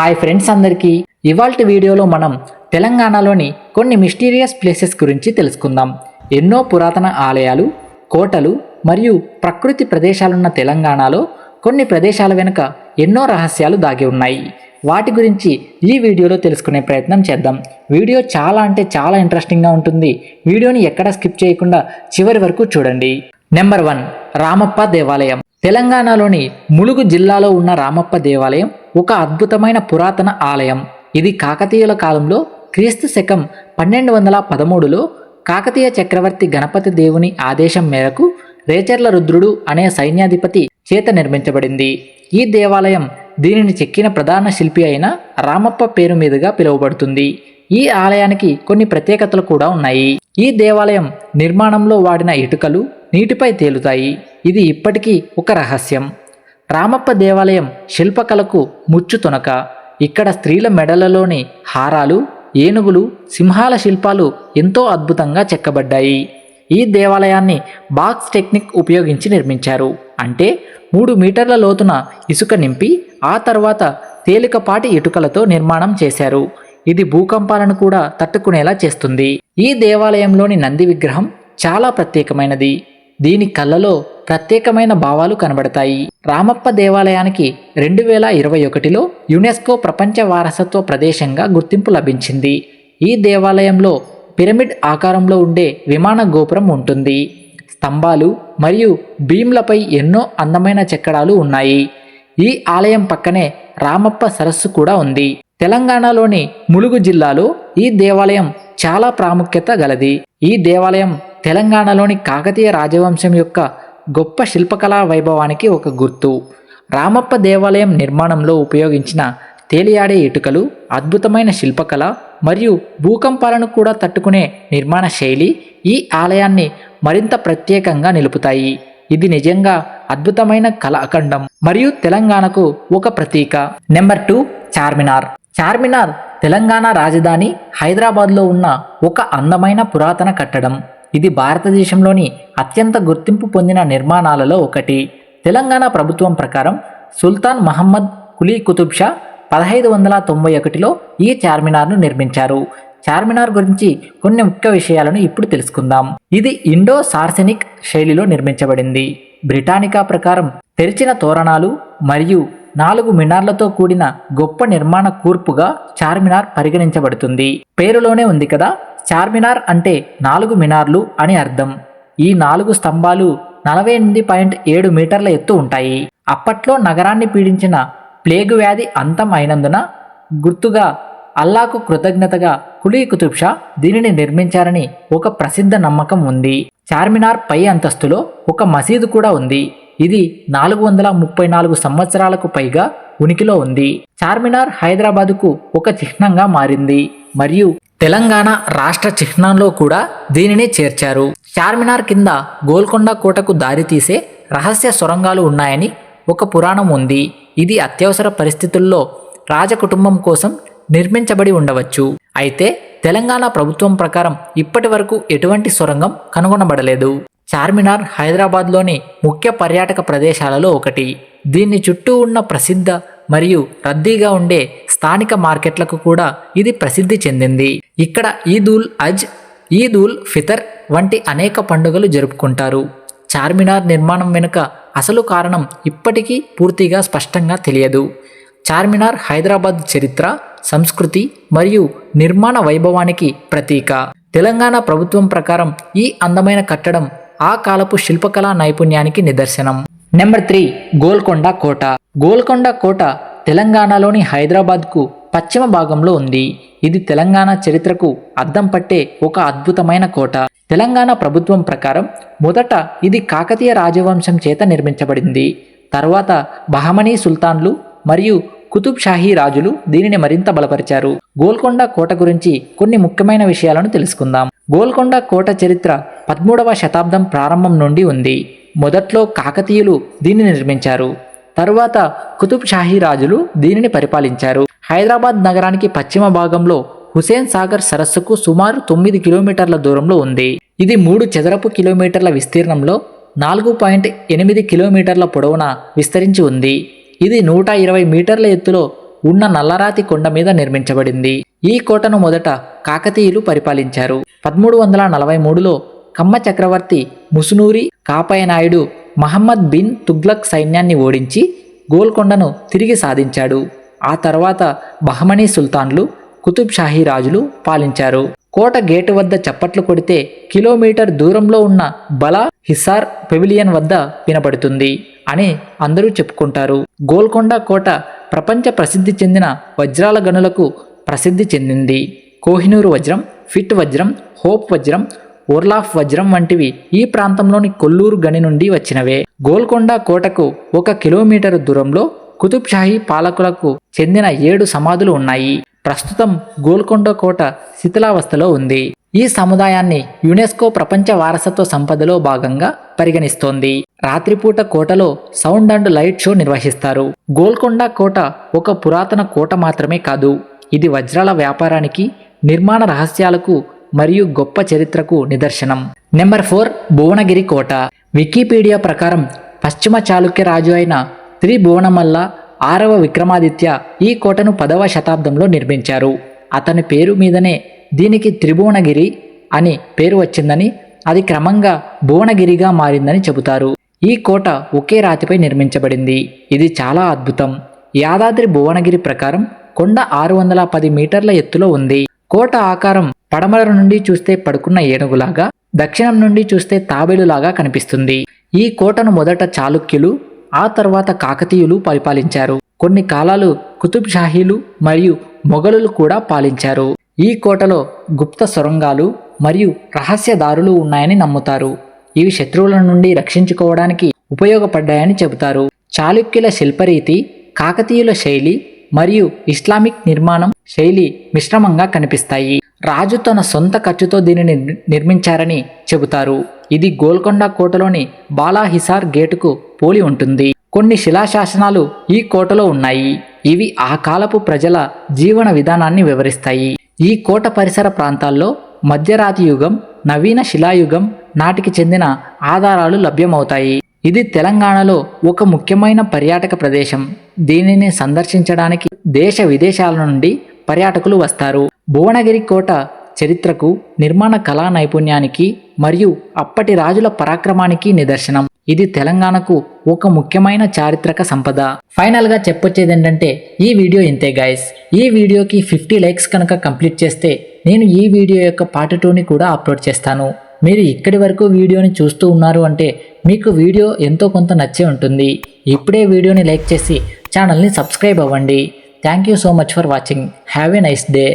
Hi friends అందరికీ. ఇవాల్టి వీడియోలో మనం తెలంగాణలోని కొన్ని మిస్టీరియస్ ప్లేసెస్ గురించి తెలుసుకుందాం. ఎన్నో పురాతన ఆలయాలు కోటలు మరియు ప్రకృతి ప్రదేశాలున్న తెలంగాణలో కొన్ని ప్రదేశాల వెనుక ఎన్నో రహస్యాలు దాగి ఉన్నాయి. వాటి గురించి ఈ వీడియోలో తెలుసుకునే ప్రయత్నం చేద్దాం. వీడియో చాలా అంటే చాలా ఇంట్రెస్టింగ్గా ఉంటుంది. వీడియోని ఎక్కడ స్కిప్ చేయకుండా చివరి వరకు చూడండి. నెంబర్ వన్ రామప్ప దేవాలయం. తెలంగాణలోని ములుగు జిల్లాలో ఉన్న రామప్ప దేవాలయం ఒక అద్భుతమైన పురాతన ఆలయం. ఇది కాకతీయుల కాలంలో క్రీస్తు శకం పన్నెండు వందల పదమూడులో కాకతీయ చక్రవర్తి గణపతి దేవుని ఆదేశం మేరకు రేచర్ల రుద్రుడు అనే సైన్యాధిపతి చేత నిర్మించబడింది. ఈ దేవాలయం దీనిని చెక్కిన ప్రధాన శిల్పి అయిన రామప్ప పేరు మీదుగా పిలువబడుతుంది. ఈ ఆలయానికి కొన్ని ప్రత్యేకతలు కూడా ఉన్నాయి. ఈ దేవాలయం నిర్మాణంలో వాడిన ఇటుకలు నీటిపై తేలుతాయి. ఇది ఇప్పటికీ ఒక రహస్యం. రామప్ప దేవాలయం శిల్పకళకు ముచ్చుతునక ఇక్కడ స్త్రీల మెడలలోని హారాలు ఏనుగులు సింహాల శిల్పాలు ఎంతో అద్భుతంగా చెక్కబడ్డాయి. ఈ దేవాలయాన్ని బాక్స్ టెక్నిక్ ఉపయోగించి నిర్మించారు. అంటే మూడు మీటర్ల లోతున ఇసుక నింపి ఆ తర్వాత తేలికపాటి ఇటుకలతో నిర్మాణం చేశారు. ఇది భూకంపాలను కూడా తట్టుకునేలా చేస్తుంది. ఈ దేవాలయంలోని నంది విగ్రహం చాలా ప్రత్యేకమైనది. దీని కళ్ళలో ప్రత్యేకమైన భావాలు కనబడతాయి. రామప్ప దేవాలయానికి రెండు వేల ఇరవై ఒకటిలో యునెస్కో ప్రపంచ వారసత్వ ప్రదేశంగా గుర్తింపు లభించింది. ఈ దేవాలయంలో పిరమిడ్ ఆకారంలో ఉండే విమాన గోపురం ఉంటుంది. స్తంభాలు మరియు భీమ్లపై ఎన్నో అందమైన చెక్కడాలు ఉన్నాయి. ఈ ఆలయం పక్కనే రామప్ప సరస్సు కూడా ఉంది. తెలంగాణలోని ములుగు జిల్లాలో ఈ దేవాలయం చాలా ప్రాముఖ్యత గలది. ఈ దేవాలయం తెలంగాణలోని కాకతీయ రాజవంశం యొక్క గొప్ప శిల్పకళా వైభవానికి ఒక గుర్తు. రామప్ప దేవాలయం నిర్మాణంలో ఉపయోగించిన తేలియాడే ఇటుకలు అద్భుతమైన శిల్పకళ మరియు భూకంపాలను కూడా తట్టుకునే నిర్మాణ శైలి ఈ ఆలయాన్ని మరింత ప్రత్యేకంగా నిలుపుతాయి. ఇది నిజంగా అద్భుతమైన కళాఖండం మరియు తెలంగాణకు ఒక ప్రతీక. Number two Charminar. Charminar Telangana రాజధాని హైదరాబాద్లో ఉన్న ఒక అందమైన పురాతన కట్టడం. ఇది భారతదేశంలోని అత్యంత గుర్తింపు పొందిన నిర్మాణాలలో ఒకటి. తెలంగాణ ప్రభుత్వం ప్రకారం సుల్తాన్ మహమ్మద్ కులీ కుతుబ్ షా పదహైదు వందల తొంభై ఒకటిలో ఈ చార్మినార్ను నిర్మించారు. చార్మినార్ గురించి కొన్ని ముఖ్య విషయాలను ఇప్పుడు తెలుసుకుందాం. ఇది ఇండో సార్సెనిక్ శైలిలో నిర్మించబడింది. బ్రిటానికా ప్రకారం తెరిచిన తోరణాలు మరియు నాలుగు మినార్లతో కూడిన గొప్ప నిర్మాణ కూర్పుగా చార్మినార్ పరిగణించబడుతుంది. పేరులోనే ఉంది కదా చార్మినార్ అంటే నాలుగు మినార్లు అని అర్థం. ఈ నాలుగు స్తంభాలు నలభై ఎనిమిది పాయింట్ ఏడు మీటర్ల ఎత్తు ఉంటాయి. అప్పట్లో నగరాన్ని పీడించిన ప్లేగు వ్యాధి అంతం అయినందున గుర్తుగా అల్లాకు కృతజ్ఞతగా కులీ కుతుబ్షా దీనిని నిర్మించారని ఒక ప్రసిద్ధ నమ్మకం ఉంది. చార్మినార్ పై అంతస్తులో ఒక మసీదు కూడా ఉంది. ఇది నాలుగు వందల ముప్పై నాలుగు సంవత్సరాలకు పైగా ఉనికిలో ఉంది. చార్మినార్ హైదరాబాదుకు ఒక చిహ్నంగా మారింది. మరియు తెలంగాణ రాష్ట్ర చిహ్నంలో కూడా దీనిని చేర్చారు. చార్మినార్ కింద గోల్కొండ కోటకు దారితీసే రహస్య సొరంగాలు ఉన్నాయని ఒక పురాణం ఉంది. ఇది అత్యవసర పరిస్థితుల్లో రాజకుటుంబం కోసం నిర్మించబడి ఉండవచ్చు. అయితే తెలంగాణ ప్రభుత్వం ప్రకారం ఇప్పటి వరకు ఎటువంటి సొరంగం కనుగొనబడలేదు. చార్మినార్ హైదరాబాద్లోని ముఖ్య పర్యాటక ప్రదేశాలలో ఒకటి. దీన్ని చుట్టూ ఉన్న ప్రసిద్ధ మరియు రద్దీగా ఉండే స్థానిక మార్కెట్లకు కూడా ఇది ప్రసిద్ధి చెందింది. ఇక్కడ ఈద్ ఉల్ అజ్ ఈద్ ఉల్ ఫితర్ వంటి అనేక పండుగలు జరుపుకుంటారు. చార్మినార్ నిర్మాణం వెనుక అసలు కారణం ఇప్పటికీ పూర్తిగా స్పష్టంగా తెలియదు. చార్మినార్ హైదరాబాద్ చరిత్ర సంస్కృతి మరియు నిర్మాణ వైభవానికి ప్రతీక. తెలంగాణ ప్రభుత్వం ప్రకారం ఈ అందమైన కట్టడం ఆ కాలపు శిల్పకళా నైపుణ్యానికి నిదర్శనం. నెంబర్ త్రీ గోల్కొండ కోట. గోల్కొండ కోట తెలంగాణలోని హైదరాబాద్కు పశ్చిమ భాగంలో ఉంది. ఇది తెలంగాణ చరిత్రకు అద్దం పట్టే ఒక అద్భుతమైన కోట. తెలంగాణ ప్రభుత్వం ప్రకారం మొదట ఇది కాకతీయ రాజవంశం చేత నిర్మించబడింది. తర్వాత బహమనీ సుల్తాన్లు మరియు కుతుబ్ షాహీ రాజులు దీనిని మరింత బలపరిచారు. గోల్కొండ కోట గురించి కొన్ని ముఖ్యమైన విషయాలను తెలుసుకుందాం. గోల్కొండ కోట చరిత్ర పదమూడవ శతాబ్దం ప్రారంభం నుండి ఉంది. మొదట్లో కాకతీయులు దీనిని నిర్మించారు. తరువాత కుతుబ్ షాహీ రాజులు దీనిని పరిపాలించారు. హైదరాబాద్ నగరానికి పశ్చిమ భాగంలో హుసేన్ సాగర్ సరస్సుకు సుమారు తొమ్మిది కిలోమీటర్ల దూరంలో ఉంది. ఇది మూడు చదరపు కిలోమీటర్ల విస్తీర్ణంలో నాలుగు పాయింట్ ఎనిమిది కిలోమీటర్ల పొడవున విస్తరించి ఉంది. ఇది నూట ఇరవై మీటర్ల ఎత్తులో ఉన్న నల్లరాతి కొండ మీద నిర్మించబడింది. ఈ కోటను మొదట కాకతీయులు పరిపాలించారు. పదమూడు వందల నలభై మూడులో కమ్మ చక్రవర్తి ముసునూరి కాపయనాయుడు మహమ్మద్ బిన్ తుగ్లక్ సైన్యాన్ని ఓడించి గోల్కొండను తిరిగి సాధించాడు. ఆ తర్వాత బహమనీ సుల్తాన్లు కుతుబ్ షాహీ రాజులు పాలించారు. కోట గేటు వద్ద చప్పట్లు కొడితే కిలోమీటర్ దూరంలో ఉన్న బలా హిస్సార్ పెవిలియన్ వద్ద వినపడుతుంది అని అందరూ చెప్పుకుంటారు. గోల్కొండ కోట ప్రపంచ ప్రసిద్ధి చెందిన వజ్రాల గనులకు ప్రసిద్ధి చెందింది. కోహినూరు వజ్రం ఫిట్ వజ్రం హోప్ వజ్రం ఓర్లాఫ్ వజ్రం వంటివి ఈ ప్రాంతంలోని కొల్లూరు గని నుండి వచ్చినవే. గోల్కొండ కోటకు ఒక కిలోమీటరు దూరంలో కుతుబ్షాహీ పాలకులకు చెందిన ఏడు సమాధులు ఉన్నాయి. ప్రస్తుతం గోల్కొండ కోట శిథిలావస్థలో ఉంది. ఈ సముదాయాన్ని యునెస్కో ప్రపంచ వారసత్వ సంపదలో భాగంగా పరిగణిస్తోంది. రాత్రిపూట కోటలో సౌండ్ అండ్ లైట్ షో నిర్వహిస్తారు. గోల్కొండ కోట ఒక పురాతన కోట మాత్రమే కాదు ఇది వజ్రాల వ్యాపారానికి నిర్మాణ రహస్యాలకు మరియు గొప్ప చరిత్రకు నిదర్శనం. నెంబర్ ఫోర్ భువనగిరి కోట. వికీపీడియా ప్రకారం పశ్చిమ చాళుక్య రాజు అయిన త్రి భువనమల్ల ఆరవ విక్రమాదిత్య ఈ కోటను పదవ శతాబ్దంలో నిర్మించారు. అతని పేరు మీదనే దీనికి త్రిభువనగిరి అని పేరు వచ్చిందని అది క్రమంగా భువనగిరిగా మారిందని చెబుతారు. ఈ కోట ఒకే రాతిపై నిర్మించబడింది. ఇది చాలా అద్భుతం. యాదాద్రి భువనగిరి ప్రకారం కొండ ఆరు వందల పది మీటర్ల ఎత్తులో ఉంది. కోట ఆకారం పడమర నుండి చూస్తే పడుకున్న ఏనుగులాగా దక్షిణం నుండి చూస్తే తాబేలులాగా కనిపిస్తుంది. ఈ కోటను మొదట చాళుక్యులు ఆ తర్వాత కాకతీయులు పరిపాలించారు. కొన్ని కాలాలు కుతుబ్ షాహీలు మరియు మొఘలులు కూడా పాలించారు. ఈ కోటలో గుప్త సొరంగాలు మరియు రహస్యదారులు ఉన్నాయని నమ్ముతారు. ఇవి శత్రువుల నుండి రక్షించుకోవడానికి ఉపయోగపడ్డాయని చెబుతారు. చాళుక్యుల శిల్పరీతి కాకతీయుల శైలి మరియు ఇస్లామిక్ నిర్మాణం శైలి మిశ్రమంగా కనిపిస్తాయి. రాజు తన సొంత ఖర్చుతో దీనిని నిర్మించారని చెబుతారు. ఇది గోల్కొండ కోటలోని బాలాహిసార్ గేటుకు పోలి ఉంటుంది. కొన్ని శిలాశాసనాలు ఈ కోటలో ఉన్నాయి. ఇవి ఆ కాలపు ప్రజల జీవన విధానాన్ని వివరిస్తాయి. ఈ కోట పరిసర ప్రాంతాల్లో మధ్యరాతి యుగం నవీన శిలాయుగం నాటికి చెందిన ఆధారాలు లభ్యమవుతాయి. ఇది తెలంగాణలో ఒక ముఖ్యమైన పర్యాటక ప్రదేశం. దీనిని సందర్శించడానికి దేశ విదేశాల నుండి పర్యాటకులు వస్తారు. భువనగిరి కోట చరిత్రకు నిర్మాణ కళా నైపుణ్యానికి మరియు అప్పటి రాజుల పరాక్రమానికి నిదర్శనం. ఇది తెలంగాణకు ఒక ముఖ్యమైన చారిత్రక సంపద. ఫైనల్గా చెప్పొచ్చేది ఏంటంటే ఈ వీడియో ఇంతే గైస్ ఈ వీడియోకి ఫిఫ్టీ లైక్స్ కనుక కంప్లీట్ చేస్తే నేను ఈ వీడియో యొక్క పార్ట్ టూని కూడా అప్లోడ్ చేస్తాను. మీరు ఇక్కడి వరకు వీడియోని చూస్తూ ఉన్నారు అంటే మీకు వీడియో ఎంతో కొంత నచ్చే ఉంటుంది. ఇప్పుడే వీడియోని లైక్ చేసి ఛానల్ని సబ్స్క్రైబ్ అవ్వండి. Thank you so much for watching have a nice day